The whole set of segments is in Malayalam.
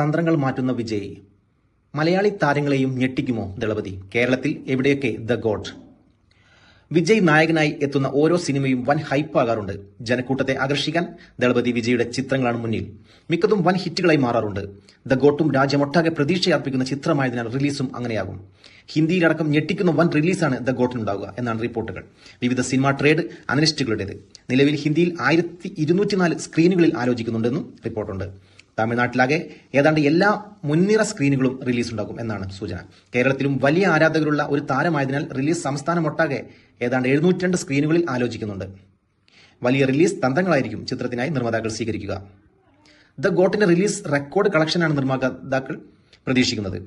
തന്ത്രങ്ങൾ മാറ്റുന്ന വിജയ്. മലയാളി താരങ്ങളെയും ഞെട്ടിക്കുമോ ദളപതി? കേരളത്തിൽ എവിടെയൊക്കെ ദ ഗോഡ്? വിജയ് നായകനായി എത്തുന്ന ഓരോ സിനിമയും വൻ ഹൈപ്പാകാറുണ്ട് ജനക്കൂട്ടത്തെ ആകർഷിക്കാൻ ദളപതി വിജയുടെ ചിത്രങ്ങളാണ് മുന്നിൽ. മിക്കതും വൻ ഹിറ്റുകളായി മാറാറുണ്ട്. ദ ഗോട്ടും രാജ്യമൊട്ടാകെ പ്രതീക്ഷയർപ്പിക്കുന്ന ചിത്രമായതിനാൽ റിലീസും അങ്ങനെയാകും. ഹിന്ദിയിലടക്കം ഞെട്ടിക്കുന്ന വൻ റിലീസാണ് ദ ഗോട്ടിനുണ്ടാവുക എന്നാണ് റിപ്പോർട്ടുകൾ. വിവിധ സിനിമാ ട്രേഡ് അനലിസ്റ്റുകളുടേത്. നിലവിൽ ഹിന്ദിയിൽ ആയിരത്തി സ്ക്രീനുകളിൽ ആലോചിക്കുന്നുണ്ടെന്നും റിപ്പോർട്ടുണ്ട്. തമിഴ്നാട്ടിലാകെ ഏതാണ്ട് എല്ലാ മുൻനിര സ്ക്രീനുകളും റിലീസ് ഉണ്ടാകും എന്നാണ് സൂചന. കേരളത്തിലും വലിയ ആരാധകരുള്ള ഒരു താരമായതിനാൽ റിലീസ് സംസ്ഥാനമൊട്ടാകെ ഏതാണ്ട് എഴുന്നൂറ്റി സ്ക്രീനുകളിൽ ആലോചിക്കുന്നുണ്ട്. വലിയ റിലീസ് തന്ത്രങ്ങളായിരിക്കും ചിത്രത്തിനായി നിർമ്മാതാക്കൾ സ്വീകരിക്കുക. ദ ഗോട്ടിന്റെ റിലീസ് റെക്കോർഡ് കളക്ഷനാണ് നിർമ്മാതാക്കൾ പ്രതീക്ഷിക്കുന്നത്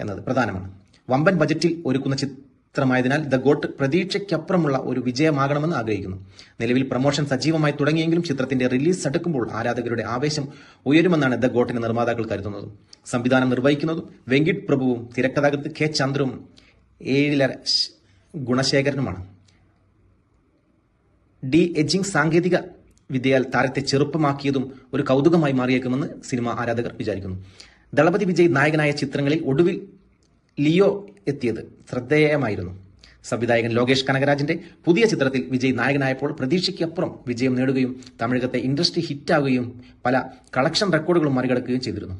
എന്നത് പ്രധാനമാണ്. വമ്പൻ ബജറ്റിൽ ഒരുക്കുന്ന ചിത്രമായതിനാൽ ദ ഗോട്ട് പ്രതീക്ഷയ്ക്കപ്പുറമുള്ള ഒരു വിജയമാകണമെന്ന് ആഗ്രഹിക്കുന്നു. നിലവിൽ പ്രമോഷൻ സജീവമായി തുടങ്ങിയെങ്കിലും ചിത്രത്തിന്റെ റിലീസ് അടുക്കുമ്പോൾ ആരാധകരുടെ ആവേശം ഉയരുമെന്നാണ് ദ ഗോട്ടിന്റെ നിർമ്മാതാക്കൾ കരുതുന്നത്. സംവിധാനം നിർവഹിക്കുന്നതും വെങ്കിട്ട് പ്രഭുവും തിരക്കഥാകൃത്ത് കെ ചന്ദ്രവും ഏഴിലര ഗുണശേഖരനുമാണ്. ഡി എജിംഗ് സാങ്കേതിക വിദ്യയാൽ താരത്തെ ചെറുപ്പമാക്കിയതും ഒരു കൗതുകമായി മാറിയേക്കുമെന്ന് സിനിമ ആരാധകർ വിചാരിക്കുന്നു. ദളപതി വിജയ് നായകനായ ചിത്രങ്ങളിൽ ഒടുവിൽ ലിയോ എത്തിയത് ശ്രദ്ധേയമായിരുന്നു. സംവിധായകൻ ലോകേഷ് കനകരാജിന്റെ പുതിയ ചിത്രത്തിൽ വിജയ് നായകനായപ്പോൾ പ്രതീക്ഷയ്ക്കപ്പുറം വിജയം നേടുകയും തമിഴകത്തെ ഇൻഡസ്ട്രി ഹിറ്റാവുകയും പല കളക്ഷൻ റെക്കോർഡുകളും മറികടക്കുകയും ചെയ്തിരുന്നു.